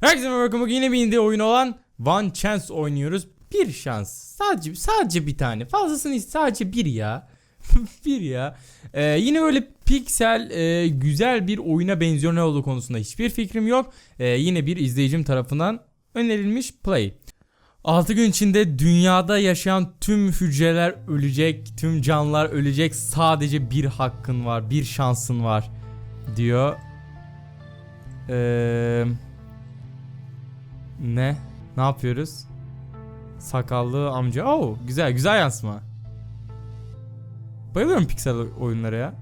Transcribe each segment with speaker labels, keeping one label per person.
Speaker 1: Herkese merhaba bugün yine bir indie oyun olan One Chance oynuyoruz. Bir şans. Sadece sadece bir tane. Fazlasını sadece bir ya. bir ya. Ee, yine böyle piksel e, güzel bir oyuna benziyor ne olduğu konusunda hiçbir fikrim yok. Ee, yine bir izleyicim tarafından önerilmiş play. 6 gün içinde dünyada yaşayan tüm hücreler ölecek, tüm canlılar ölecek. Sadece bir hakkın var, bir şansın var diyor. Eee ne? Ne yapıyoruz? Sakallı amca. Oo, güzel, güzel yansıma. Bayılıyorum piksel oyunlara ya.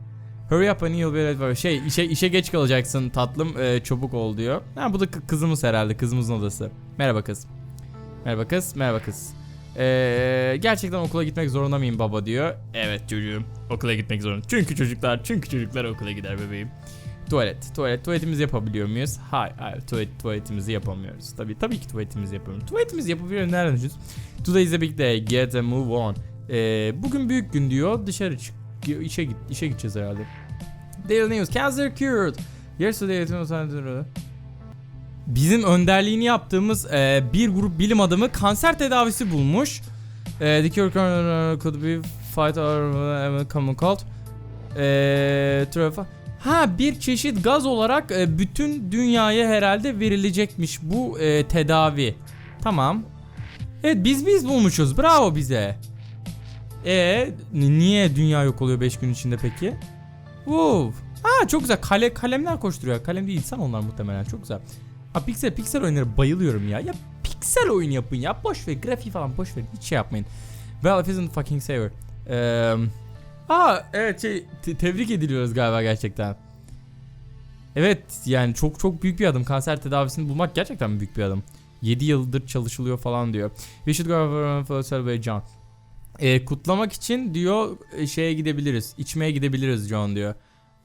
Speaker 1: Hurry up and you'll be Şey, işe, işe geç kalacaksın tatlım, ee, çabuk ol diyor. Ha, bu da kı- kızımız herhalde, kızımızın odası. Merhaba kız. Merhaba kız, merhaba kız. Ee, gerçekten okula gitmek zorunda mıyım baba diyor. Evet çocuğum, okula gitmek zorunda. Çünkü çocuklar, çünkü çocuklar okula gider bebeğim. Tuvalet. Tuvalet. Tuvaletimizi yapabiliyor muyuz? Hayır. Hayır. Tuvalet, tuvaletimizi yapamıyoruz. Tabii tabii ki tuvaletimizi yapamıyoruz. Tuvaletimizi yapabiliyoruz. Nereden düşünüyoruz? Today is a big day. Get a move on. Ee, bugün büyük gün diyor. Dışarı çık. İşe git. İşe gideceğiz herhalde. Daily News. Cancer cured. Yesterday it was- Bizim önderliğini yaptığımız e, bir grup bilim adamı kanser tedavisi bulmuş. E, the cure could be fight or common cold. E, Ha bir çeşit gaz olarak e, bütün dünyaya herhalde verilecekmiş bu e, tedavi. Tamam. Evet biz biz bulmuşuz. Bravo bize. E niye dünya yok oluyor 5 gün içinde peki? Wow. Ha çok güzel. Kale kalemler koşturuyor. Kalem değil insan onlar muhtemelen. Çok güzel. Ha piksel piksel oyunları bayılıyorum ya. Ya piksel oyun yapın ya. Boş ver grafiği falan boş verin. Hiç şey yapmayın. Well if isn't fucking saver. Eee Aa evet şey te- tebrik ediliyoruz galiba gerçekten. Evet yani çok çok büyük bir adım. Kanser tedavisini bulmak gerçekten büyük bir adım. 7 yıldır çalışılıyor falan diyor. We should go for celebrate John. Ee, kutlamak için diyor e, şeye gidebiliriz. İçmeye gidebiliriz John diyor.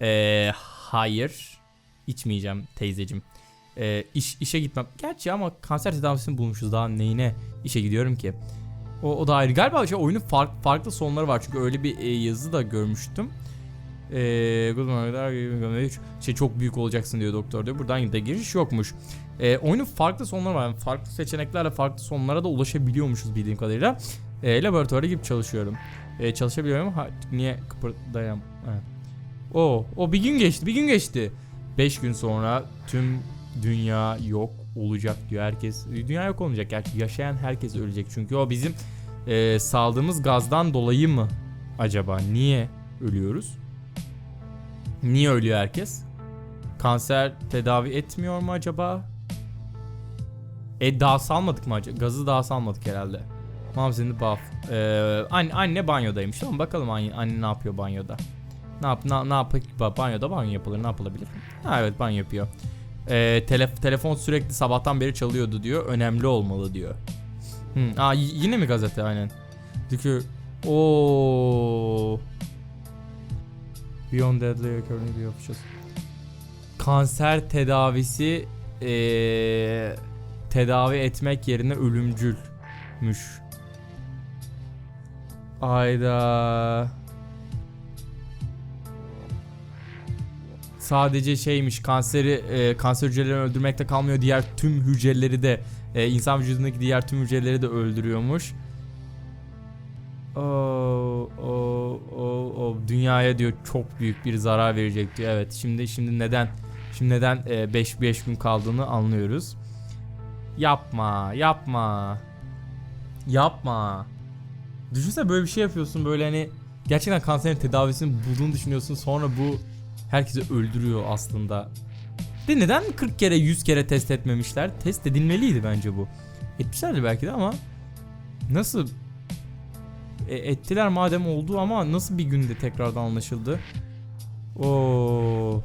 Speaker 1: Ee, hayır. içmeyeceğim teyzecim. Ee, iş, işe gitmem. Gerçi ama kanser tedavisini bulmuşuz daha neyine işe gidiyorum ki. O, o da ayrı. Galiba şey, oyunun fark, farklı sonları var. Çünkü öyle bir e, yazı da görmüştüm. Morning, şey çok büyük olacaksın diyor doktor diyor. Buradan da giriş yokmuş. Eee oyunun farklı sonları var. Yani farklı seçeneklerle farklı sonlara da ulaşabiliyormuşuz bildiğim kadarıyla. Eee laboratuvara gidip çalışıyorum. Eee çalışabiliyorum. Ha, niye kıpırdayam? O, o bir gün geçti. Bir gün geçti. 5 gün sonra tüm dünya yok olacak diyor herkes. Dünya yok olmayacak gerçi yaşayan herkes ölecek çünkü o bizim e, saldığımız gazdan dolayı mı acaba? Niye ölüyoruz? Niye ölüyor herkes? Kanser tedavi etmiyor mu acaba? E daha salmadık mı acaba? Gazı daha salmadık herhalde. The bath. Ee, anne, anne banyodaymış tamam bakalım anne, anne ne yapıyor banyoda. Ne yap ne, ne yap banyoda banyo yapılır ne yapılabilir? Ha evet banyo yapıyor. Ee, telef- telefon sürekli sabahtan beri çalıyordu diyor. Önemli olmalı diyor. Hı, aa yine mi gazete aynen. Çünkü o Beyond Deadly Recurring diyor yapacağız. Kanser tedavisi ee, tedavi etmek yerine ölümcülmüş. Ayda. Sadece şeymiş kanseri e, kanser hücrelerini öldürmekte kalmıyor diğer tüm hücreleri de e, insan vücudundaki diğer tüm hücreleri de öldürüyormuş. Oo, o, o, o dünyaya diyor çok büyük bir zarar verecek diyor. Evet şimdi şimdi neden şimdi neden 5 5 gün kaldığını anlıyoruz. Yapma, yapma. Yapma. Düşünsene böyle bir şey yapıyorsun böyle hani gerçekten kanserin tedavisini bulduğunu düşünüyorsun sonra bu herkesi öldürüyor aslında. De neden 40 kere 100 kere test etmemişler? Test edilmeliydi bence bu. Etmişlerdi belki de ama nasıl e, ettiler madem oldu ama nasıl bir günde tekrardan anlaşıldı? Oo.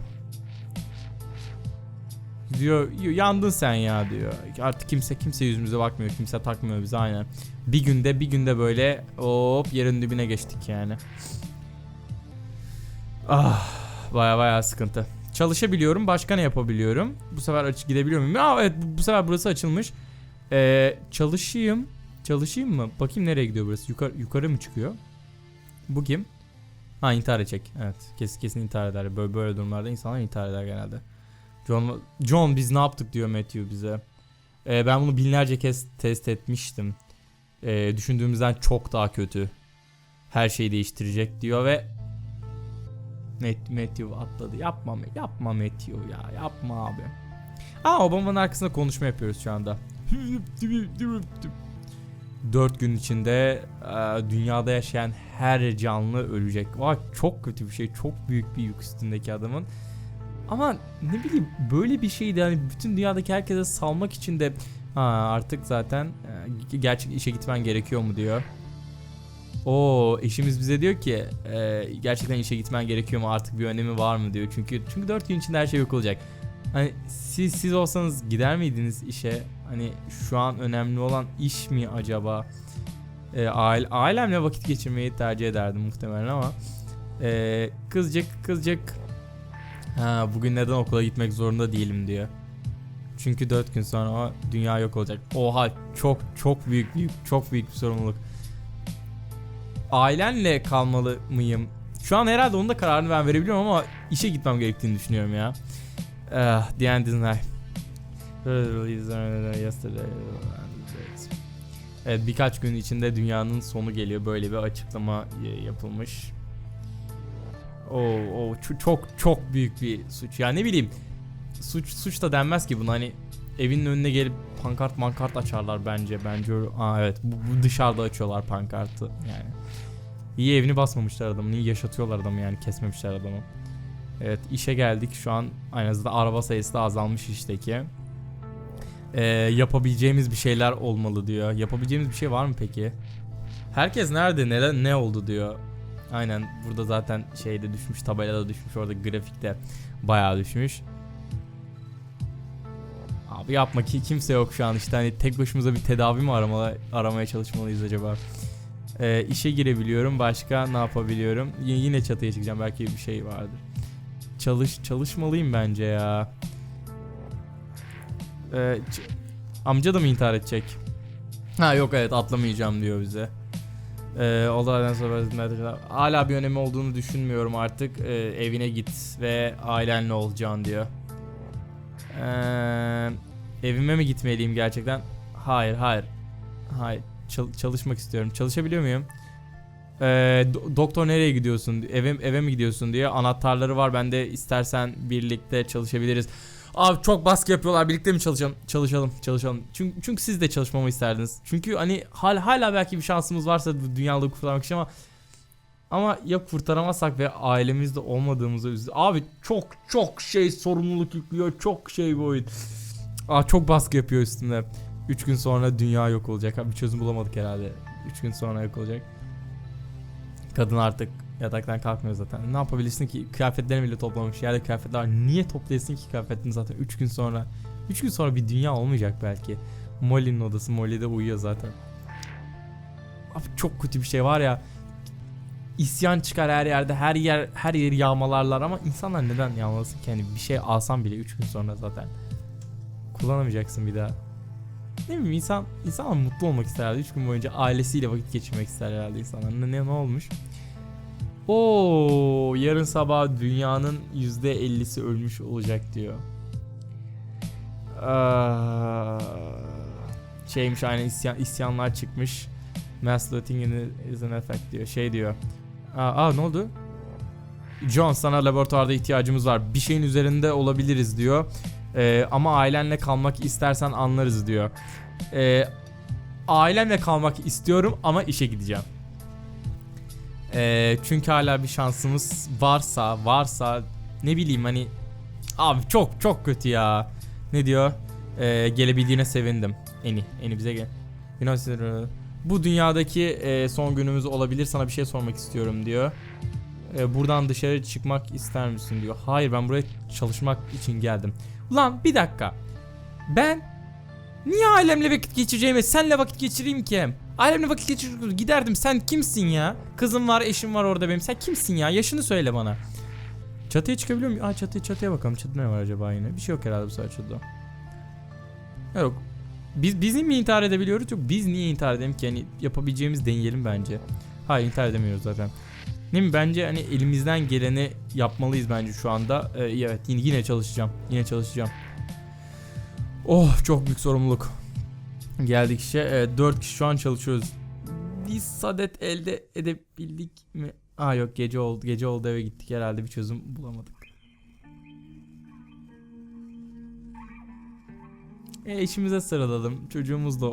Speaker 1: Diyor yandın sen ya diyor. Artık kimse kimse yüzümüze bakmıyor. Kimse takmıyor bize aynen. Bir günde bir günde böyle hop yerin dibine geçtik yani. Ah baya baya sıkıntı. Çalışabiliyorum. Başka ne yapabiliyorum? Bu sefer açık gidebiliyor muyum? Aa evet bu sefer burası açılmış. Ee, çalışayım. Çalışayım mı? Bakayım nereye gidiyor burası? Yukarı yukarı mı çıkıyor? Bu kim? Ha intihar edecek. Evet. Kesin kesin intihar eder. Böyle böyle durumlarda insanlar intihar eder genelde. John John biz ne yaptık diyor Matthew bize. Ee, ben bunu binlerce kez test etmiştim. Ee, düşündüğümüzden çok daha kötü. Her şeyi değiştirecek diyor ve Met Matthew atladı. Yapma yapma Matthew ya. Yapma abi. Aa Obama'nın arkasında konuşma yapıyoruz şu anda. 4 gün içinde e, dünyada yaşayan her canlı ölecek. Vay çok kötü bir şey. Çok büyük bir yük üstündeki adamın. Ama ne bileyim böyle bir şeydi hani bütün dünyadaki herkese salmak için de ha, artık zaten e, gerçek işe gitmen gerekiyor mu diyor. O eşimiz bize diyor ki e, gerçekten işe gitmen gerekiyor mu artık bir önemi var mı diyor. Çünkü çünkü 4 gün içinde her şey yok olacak. Hani siz siz olsanız gider miydiniz işe? Hani şu an önemli olan iş mi acaba? E, aile, ailemle vakit geçirmeyi tercih ederdim muhtemelen ama e, kızcık kızcık ha, bugün neden okula gitmek zorunda değilim diyor. Çünkü 4 gün sonra dünya yok olacak. Oha çok çok büyük büyük çok büyük bir sorumluluk. Ailenle kalmalı mıyım? Şu an herhalde onun da kararını ben verebiliyorum ama işe gitmem gerektiğini düşünüyorum ya. Uh, the end is nigh. Evet birkaç gün içinde dünyanın sonu geliyor. Böyle bir açıklama yapılmış. Oo, oo ço- çok çok büyük bir suç. Ya ne bileyim. Suç suç da denmez ki buna hani evinin önüne gelip pankart mankart açarlar bence. Bence Aa evet bu, bu dışarıda açıyorlar pankartı yani. İyi evini basmamışlar adamın. iyi yaşatıyorlar adamı yani kesmemişler adamı. Evet işe geldik şu an en azından araba sayısı da azalmış işteki. Ee, yapabileceğimiz bir şeyler olmalı diyor. Yapabileceğimiz bir şey var mı peki? Herkes nerede neden ne oldu diyor. Aynen burada zaten şeyde düşmüş tabelada düşmüş orada grafikte bayağı düşmüş. Abi yapma ki kimse yok şu an işte hani tek başımıza bir tedavi mi arama, aramaya çalışmalıyız acaba? Ee, işe girebiliyorum başka ne yapabiliyorum? Y- yine çatıya çıkacağım belki bir şey vardır. Çalış çalışmalıyım bence ya. Ee, amca da mı intihar edecek? Ha yok evet atlamayacağım diyor bize. Ee, olaydan sonra hala bir önemi olduğunu düşünmüyorum artık. Ee, evine git ve ailenle olacaksın diyor. Ee, evime mi gitmeliyim gerçekten? Hayır hayır. Hayır. Çal- çalışmak istiyorum. Çalışabiliyor muyum? Ee, do- doktor nereye gidiyorsun? Eve, eve mi gidiyorsun diye anahtarları var. Ben de istersen birlikte çalışabiliriz. Abi çok baskı yapıyorlar. Birlikte mi çalışalım? Çalışalım, çalışalım. Çünkü çünkü siz de çalışmamı isterdiniz. Çünkü hani hal, hala belki bir şansımız varsa bu dünyalığı kurtarmak için ama ama ya kurtaramazsak ve ailemizde olmadığımızı üzü. Abi çok çok şey sorumluluk yüklüyor. Çok şey bu oyun. Aa çok baskı yapıyor üstünde. 3 gün sonra dünya yok olacak. Abi bir çözüm bulamadık herhalde. 3 gün sonra yok olacak. Kadın artık yataktan kalkmıyor zaten. Ne yapabilirsin ki? Kıyafetlerini bile toplamamış. Yerde kıyafetler var. Niye toplayasın ki kıyafetini zaten 3 gün sonra? 3 gün sonra bir dünya olmayacak belki. Molly'nin odası. Molly de uyuyor zaten. Abi çok kötü bir şey var ya. İsyan çıkar her yerde. Her yer her yeri yağmalarlar ama insanlar neden yağmalasın ki? Yani bir şey alsam bile 3 gün sonra zaten kullanamayacaksın bir daha. Ne bileyim insan insan mutlu olmak ister herhalde. 3 gün boyunca ailesiyle vakit geçirmek ister herhalde insanlar. Ne, ne, ne olmuş? Oo, yarın sabah dünyanın %50'si ölmüş olacak diyor. Aa, şeymiş aynı isyan, isyanlar çıkmış. Mass looting is an effect diyor. Şey diyor. Aa, aa ne oldu? John sana laboratuvarda ihtiyacımız var. Bir şeyin üzerinde olabiliriz diyor. Ee, ama ailenle kalmak istersen anlarız diyor. Ee, ailemle kalmak istiyorum ama işe gideceğim. Ee, çünkü hala bir şansımız varsa varsa ne bileyim hani abi çok çok kötü ya. Ne diyor? Ee, gelebildiğine sevindim. Eni, Eni bize gel. Bu dünyadaki e, son günümüz olabilir sana bir şey sormak istiyorum diyor. E, buradan dışarı çıkmak ister misin diyor. Hayır ben buraya çalışmak için geldim. Ulan bir dakika. Ben niye ailemle vakit geçireceğime senle vakit geçireyim ki? Ailemle vakit geçirip giderdim. Sen kimsin ya? Kızım var, eşim var orada benim. Sen kimsin ya? Yaşını söyle bana. Çatıya çıkabiliyor muyum? Aa çatıya çatıya bakalım. Çatıda ne var acaba yine? Bir şey yok herhalde bu sefer çatıda. Yok. Biz biz mi intihar edebiliyoruz? Yok biz niye intihar edelim ki? Yani yapabileceğimiz deneyelim bence. Hayır intihar edemiyoruz zaten. Değil mi? Bence hani elimizden geleni yapmalıyız bence şu anda. Ee, evet yine, yine çalışacağım. Yine çalışacağım. Oh çok büyük sorumluluk. Geldik işe. Evet, 4 kişi şu an çalışıyoruz. Bir sadet elde edebildik mi? Aa yok gece oldu. Gece oldu eve gittik herhalde bir çözüm bulamadık. E işimize sıralalım. Çocuğumuz da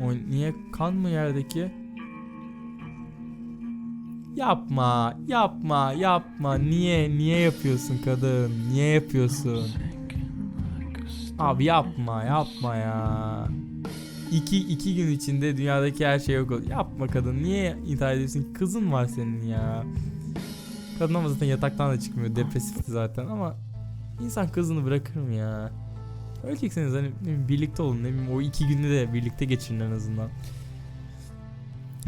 Speaker 1: oyn- Niye kan mı yerdeki? Yapma, yapma, yapma. Niye, niye yapıyorsun kadın? Niye yapıyorsun? Abi yapma, yapma ya. İki, iki gün içinde dünyadaki her şey yok oldu. Yapma kadın. Niye intihar ediyorsun? Kızın var senin ya. Kadın ama zaten yataktan da çıkmıyor. Depresifti zaten ama insan kızını bırakır mı ya? Ölecekseniz hani bileyim, birlikte olun. Ne bileyim, o iki günde de birlikte geçirin en azından.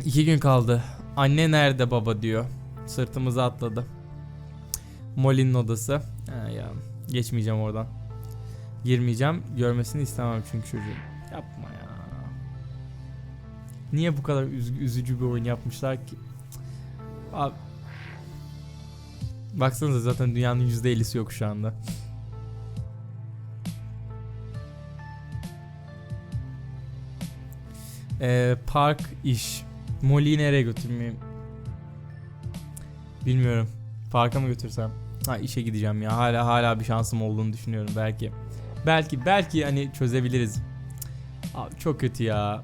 Speaker 1: İki gün kaldı. Anne nerede baba diyor. Sırtımıza atladı. Molly'nin odası. Ha ya geçmeyeceğim oradan. Girmeyeceğim. Görmesini istemem çünkü çocuğun. Yapma ya. Niye bu kadar üz- üzücü bir oyun yapmışlar ki? Abi. Baksanıza zaten dünyanın %50'si yok şu anda. Ee, park iş. Molly'yi nereye götürmeyeyim? Bilmiyorum. Parka mı götürsem? Ha işe gideceğim ya. Hala hala bir şansım olduğunu düşünüyorum belki. Belki belki hani çözebiliriz. Abi çok kötü ya.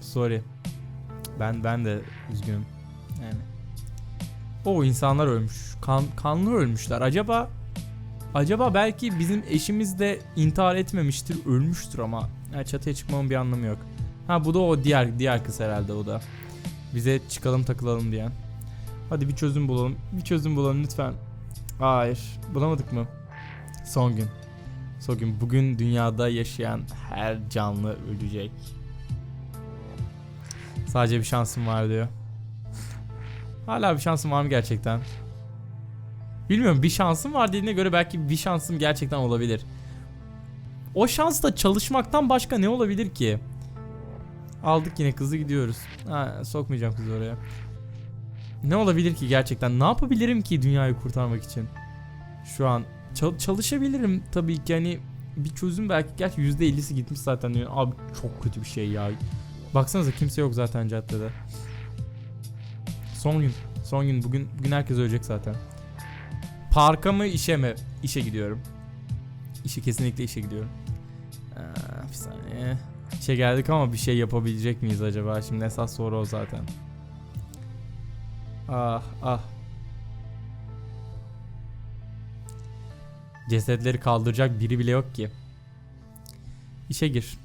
Speaker 1: Sorry. Ben ben de üzgünüm. Yani. O insanlar ölmüş. Kan, kanlı ölmüşler. Acaba acaba belki bizim eşimiz de intihar etmemiştir, ölmüştür ama ya çatıya çıkmamın bir anlamı yok. Ha bu da o diğer diğer kız herhalde o da. Bize çıkalım takılalım diyen. Hadi bir çözüm bulalım. Bir çözüm bulalım lütfen. Hayır. Bulamadık mı? Son gün. Son gün. Bugün dünyada yaşayan her canlı ölecek. Sadece bir şansım var diyor. Hala bir şansım var mı gerçekten? Bilmiyorum bir şansım var dediğine göre belki bir şansım gerçekten olabilir. O şans çalışmaktan başka ne olabilir ki? Aldık yine kızı gidiyoruz. Ha, sokmayacağım kızı oraya. Ne olabilir ki gerçekten? Ne yapabilirim ki dünyayı kurtarmak için? Şu an Çal- çalışabilirim tabii ki hani bir çözüm belki gerçi %50'si gitmiş zaten diyor. Abi çok kötü bir şey ya. Baksanıza kimse yok zaten caddede. Son gün. Son gün. Bugün bugün herkes ölecek zaten. Parka mı işe mi? İşe gidiyorum. İşe kesinlikle işe gidiyorum. Aa, bir saniye. İşe geldik ama bir şey yapabilecek miyiz acaba? Şimdi esas soru o zaten. Ah ah. Cesetleri kaldıracak biri bile yok ki. İşe gir.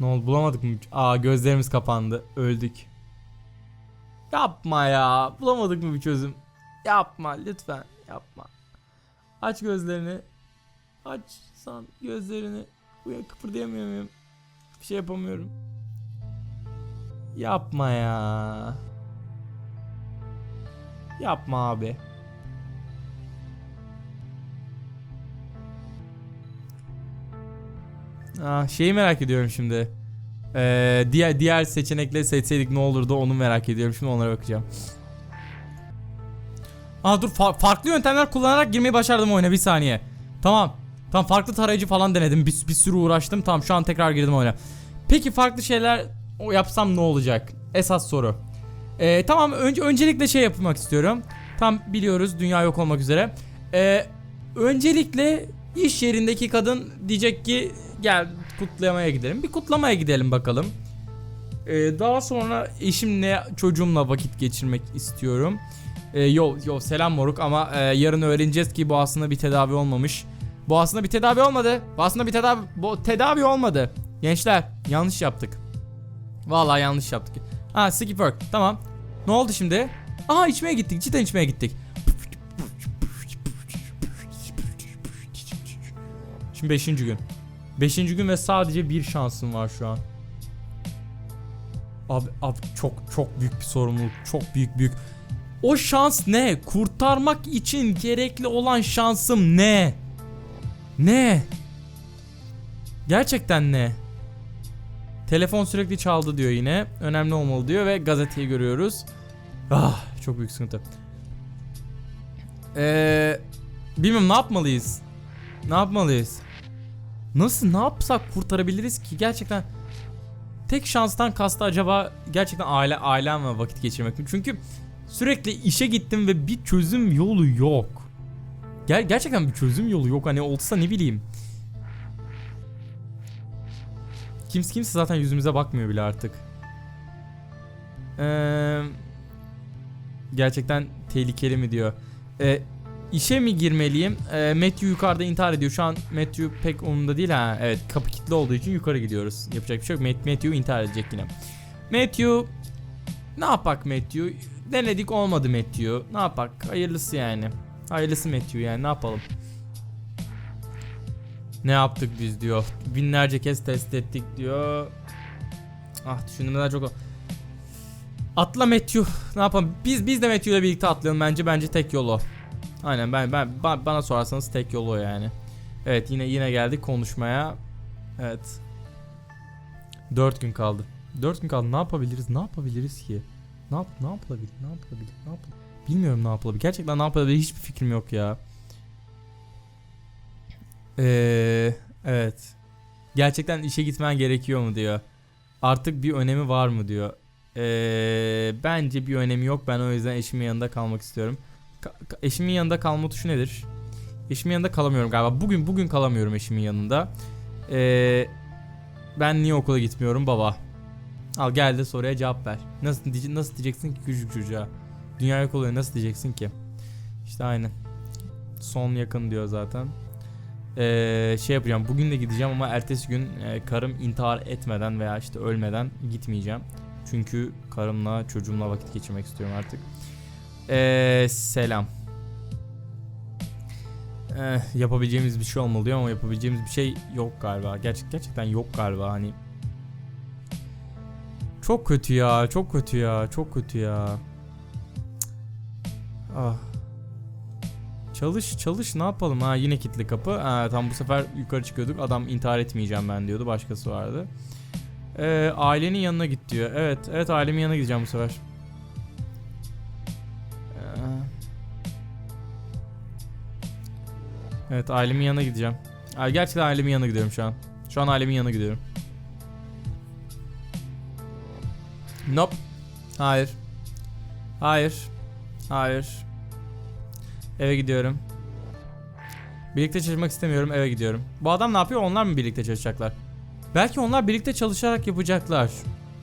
Speaker 1: Ne oldu bulamadık mı? Aa gözlerimiz kapandı. Öldük. Yapma ya. Bulamadık mı bir çözüm? Yapma lütfen. Yapma. Aç gözlerini. Açsan gözlerini. Uyan kıpırdayamıyor muyum? Bir şey yapamıyorum. Yapma ya. Yapma abi. Ah, şeyi merak ediyorum şimdi. Ee, diğer diğer seçenekleri seçseydik ne olurdu onu merak ediyorum. Şimdi onlara bakacağım. Aa dur fa- farklı yöntemler kullanarak girmeyi başardım oyuna bir saniye. Tamam. Tamam farklı tarayıcı falan denedim. Bir, bir sürü uğraştım. Tamam şu an tekrar girdim oyuna. Peki farklı şeyler o yapsam ne olacak? Esas soru. Ee, tamam önce öncelikle şey yapmak istiyorum. Tam biliyoruz dünya yok olmak üzere. Ee, öncelikle iş yerindeki kadın diyecek ki gel kutlamaya gidelim. Bir kutlamaya gidelim bakalım. Ee, daha sonra eşimle çocuğumla vakit geçirmek istiyorum. Ee, yo yo selam moruk ama e, yarın öğreneceğiz ki bu aslında bir tedavi olmamış. Bu aslında bir tedavi olmadı. Bu aslında bir tedavi bu tedavi olmadı. Gençler yanlış yaptık. Vallahi yanlış yaptık. Ha skip work tamam. Ne oldu şimdi? Aha içmeye gittik. Cidden içmeye gittik. Şimdi 5. gün. 5. gün ve sadece bir şansım var şu an. Abi, abi çok çok büyük bir sorumluluk. Çok büyük büyük. O şans ne? Kurtarmak için gerekli olan şansım ne? Ne? Gerçekten ne? Telefon sürekli çaldı diyor yine. Önemli olmalı diyor ve gazeteyi görüyoruz. Ah çok büyük sıkıntı. Ee, Bilmiyorum ne yapmalıyız? Ne yapmalıyız? Nasıl ne yapsak kurtarabiliriz ki gerçekten tek şanstan kastı acaba gerçekten aile ailemle vakit geçirmek mi? Çünkü sürekli işe gittim ve bir çözüm yolu yok. Ger gerçekten bir çözüm yolu yok. Hani olsa ne bileyim. Kimse kimse zaten yüzümüze bakmıyor bile artık. Eee gerçekten tehlikeli mi diyor. E, işe mi girmeliyim? E, Matthew yukarıda intihar ediyor. Şu an Matthew pek umurunda değil ha. Evet kapı kilitli olduğu için yukarı gidiyoruz. Yapacak bir şey yok. Matt- Matthew intihar edecek yine. Matthew ne yapak Matthew? Denedik olmadı Matthew. Ne yapak? Hayırlısı yani. Hayırlısı Matthew yani ne yapalım? Ne yaptık biz diyor. Binlerce kez test ettik diyor. Ah düşündüğümden çok Atla Matthew. Ne yapalım? Biz biz de Matthew ile birlikte atlayalım bence. Bence tek yolu. o. Aynen ben ben ba- bana sorarsanız tek yolu o yani. Evet yine yine geldik konuşmaya. Evet. 4 gün kaldı. 4 gün kaldı. Ne yapabiliriz? Ne yapabiliriz ki? Ne yap ne yapılabilir? Ne yapılabilir? Ne yapılabilir? Bilmiyorum ne yapılabilir. Gerçekten ne yapılabilir hiçbir fikrim yok ya. Ee, evet. Gerçekten işe gitmen gerekiyor mu diyor. Artık bir önemi var mı diyor. Ee, bence bir önemi yok. Ben o yüzden eşimin yanında kalmak istiyorum. Ka- eşimin yanında kalma tuşu nedir? Eşimin yanında kalamıyorum galiba. Bugün bugün kalamıyorum eşimin yanında. Ee, ben niye okula gitmiyorum baba? Al gel de soruya cevap ver. Nasıl nasıl diyeceksin ki küçük çocuğa? Dünya yok oluyor nasıl diyeceksin ki? İşte aynı. Son yakın diyor zaten. Ee, şey yapacağım. Bugün de gideceğim ama ertesi gün e, karım intihar etmeden veya işte ölmeden gitmeyeceğim. Çünkü karımla çocuğumla vakit geçirmek istiyorum artık. Ee, selam. Eh, yapabileceğimiz bir şey olmalı diyor ama yapabileceğimiz bir şey yok galiba. Gerçek gerçekten yok galiba hani. Çok kötü ya, çok kötü ya, çok kötü ya. Ah. Çalış çalış ne yapalım ha yine kilitli kapı. Ha, tam bu sefer yukarı çıkıyorduk. Adam intihar etmeyeceğim ben diyordu. Başkası vardı. Ee, ailenin yanına git diyor. Evet, evet ailemin yanına gideceğim bu sefer. Ee, Evet, ailemin yanına gideceğim. Gerçekten ailemin yanına gidiyorum şu an. Şu an ailemin yanına gidiyorum. Nope. Hayır. Hayır. Hayır. Eve gidiyorum. Birlikte çalışmak istemiyorum. Eve gidiyorum. Bu adam ne yapıyor? Onlar mı birlikte çalışacaklar? Belki onlar birlikte çalışarak yapacaklar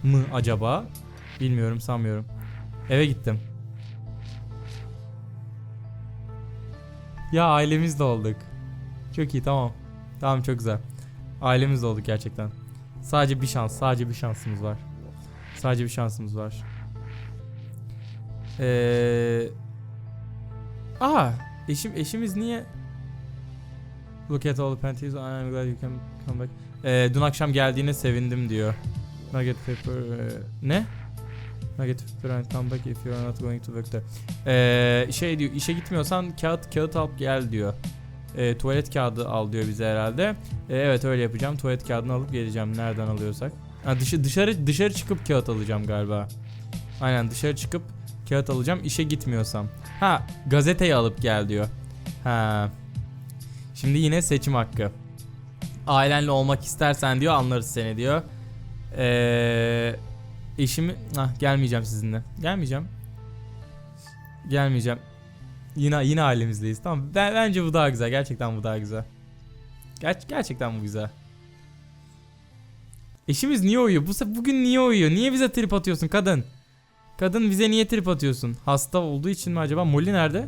Speaker 1: mı acaba? Bilmiyorum sanmıyorum. Eve gittim. Ya ailemizle olduk. Çok iyi tamam. Tamam çok güzel. Ailemizle olduk gerçekten. Sadece bir şans, sadece bir şansımız var. Sadece bir şansımız var. Ee... Aa, eşim eşimiz niye Look at all the panties. I'm glad you can come back. Ee, dün akşam geldiğine sevindim diyor. Nugget paper e, ne? Nugget paper and come back if you are not going to work there. Ee, şey diyor işe gitmiyorsan kağıt kağıt alıp gel diyor. Ee, tuvalet kağıdı al diyor bize herhalde. Ee, evet öyle yapacağım. Tuvalet kağıdını alıp geleceğim nereden alıyorsak. Ha, dışı, dışarı dışarı çıkıp kağıt alacağım galiba. Aynen dışarı çıkıp kağıt alacağım işe gitmiyorsam. Ha gazeteyi alıp gel diyor. Ha. Şimdi yine seçim hakkı. Ailenle olmak istersen diyor anlarız seni diyor. Ee, eşimi ah, gelmeyeceğim sizinle. Gelmeyeceğim. Gelmeyeceğim. Yine yine ailemizdeyiz. Tamam. Ben, bence bu daha güzel. Gerçekten bu daha güzel. Ger gerçekten bu güzel. Eşimiz niye uyuyor? Bu bugün niye uyuyor? Niye bize trip atıyorsun kadın? Kadın bize niye trip atıyorsun? Hasta olduğu için mi acaba? Molly nerede?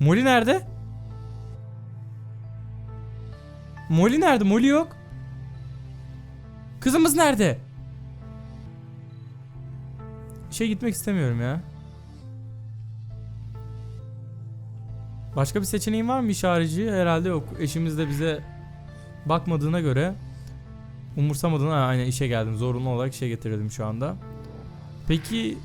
Speaker 1: Molly nerede? Molly nerede? Molly yok. Kızımız nerede? İşe gitmek istemiyorum ya. Başka bir seçeneğin var mı iş harici? Herhalde yok. Eşimiz de bize bakmadığına göre umursamadığına aynen işe geldim. Zorunlu olarak işe getirildim şu anda. Peki...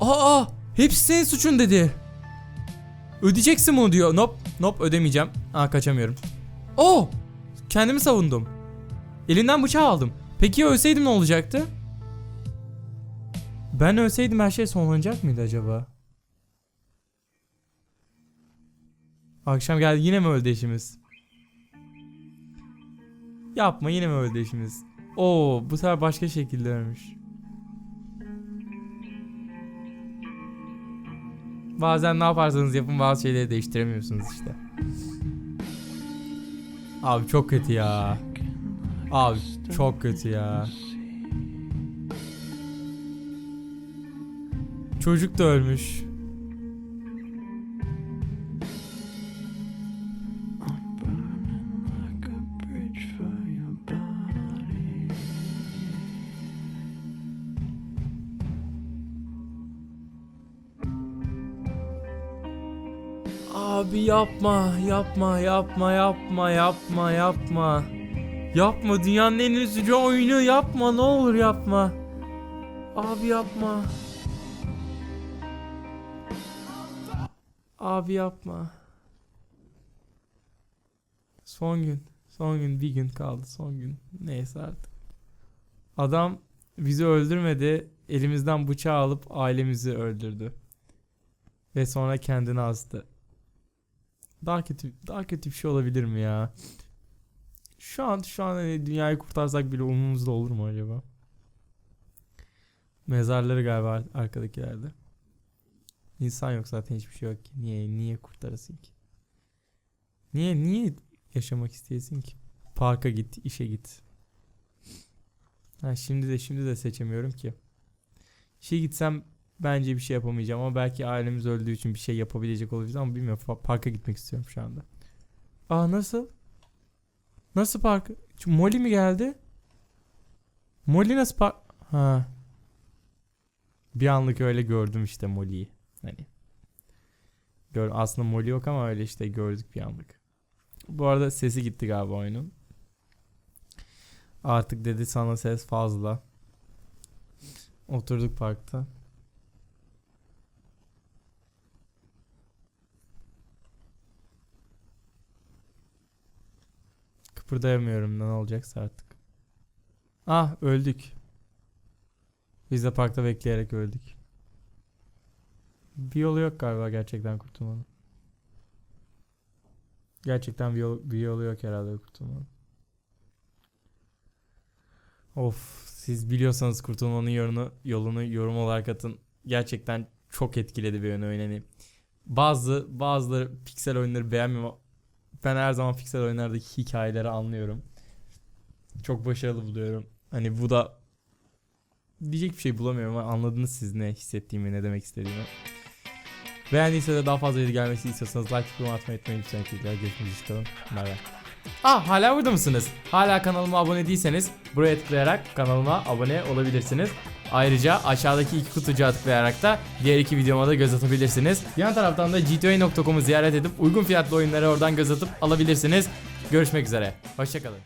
Speaker 1: Aa! Hepsi senin suçun dedi. Ödeyeceksin bunu diyor. Nop. Nop ödemeyeceğim. Aa kaçamıyorum. Oo! Kendimi savundum. Elinden bıçağı aldım. Peki ölseydim ne olacaktı? Ben ölseydim her şey sonlanacak mıydı acaba? Akşam geldi yine mi öldü işimiz? Yapma yine mi öldü işimiz? Oo bu sefer başka şekilde ölmüş. Bazen ne yaparsanız yapın bazı şeyleri değiştiremiyorsunuz işte. Abi çok kötü ya. Abi çok kötü ya. Çocuk da ölmüş. Yapma, yapma, yapma, yapma, yapma, yapma. Yapma dünyanın en üzücü oyunu yapma ne olur yapma. Abi yapma. Abi yapma. Son gün, son gün, bir gün kaldı son gün. Neyse artık. Adam bizi öldürmedi. Elimizden bıçağı alıp ailemizi öldürdü. Ve sonra kendini astı. Daha kötü daha kötü bir şey olabilir mi ya? Şu an şu an hani dünyayı kurtarsak bile umurumuzda olur mu acaba? Mezarları galiba arkadakilerde. İnsan yok zaten hiçbir şey yok ki. Niye niye kurtarasın ki? Niye niye yaşamak isteyesin ki? Parka git, işe git. Ha şimdi de şimdi de seçemiyorum ki. İşe gitsem bence bir şey yapamayacağım ama belki ailemiz öldüğü için bir şey yapabilecek olabiliriz ama bilmiyorum. Parka gitmek istiyorum şu anda. Aa nasıl? Nasıl park? Molly mi geldi? Molly nasıl park? Ha. Bir anlık öyle gördüm işte Molly'yi. Hani. Gör aslında Molly yok ama öyle işte gördük bir anlık. Bu arada sesi gitti galiba oyunun. Artık dedi sana ses fazla. Oturduk parkta. Kıpırdayamıyorum ne olacaksa artık. Ah öldük. Biz de parkta bekleyerek öldük. Bir yolu yok galiba gerçekten kurtulmanın. Gerçekten bir, yol, bir yolu yok herhalde kurtulmanın. Of siz biliyorsanız kurtulmanın yolunu, yolunu yorum olarak atın. Gerçekten çok etkiledi bir oyun yani. Bazı bazıları piksel oyunları beğenmiyorum ben her zaman piksel oyunlardaki hikayeleri anlıyorum. Çok başarılı buluyorum. Hani bu da diyecek bir şey bulamıyorum ama anladınız siz ne hissettiğimi, ne demek istediğimi. Beğendiyse de daha fazla video gelmesi istiyorsanız like yorum atmayı unutmayın. Lütfen tekrar görüşmek üzere. Bay. Ah hala burada mısınız? Hala kanalıma abone değilseniz buraya tıklayarak kanalıma abone olabilirsiniz. Ayrıca aşağıdaki iki kutucuğa tıklayarak da diğer iki videoma da göz atabilirsiniz. Yan taraftan da gtoy.com'u ziyaret edip uygun fiyatlı oyunları oradan göz atıp alabilirsiniz. Görüşmek üzere. Hoşçakalın.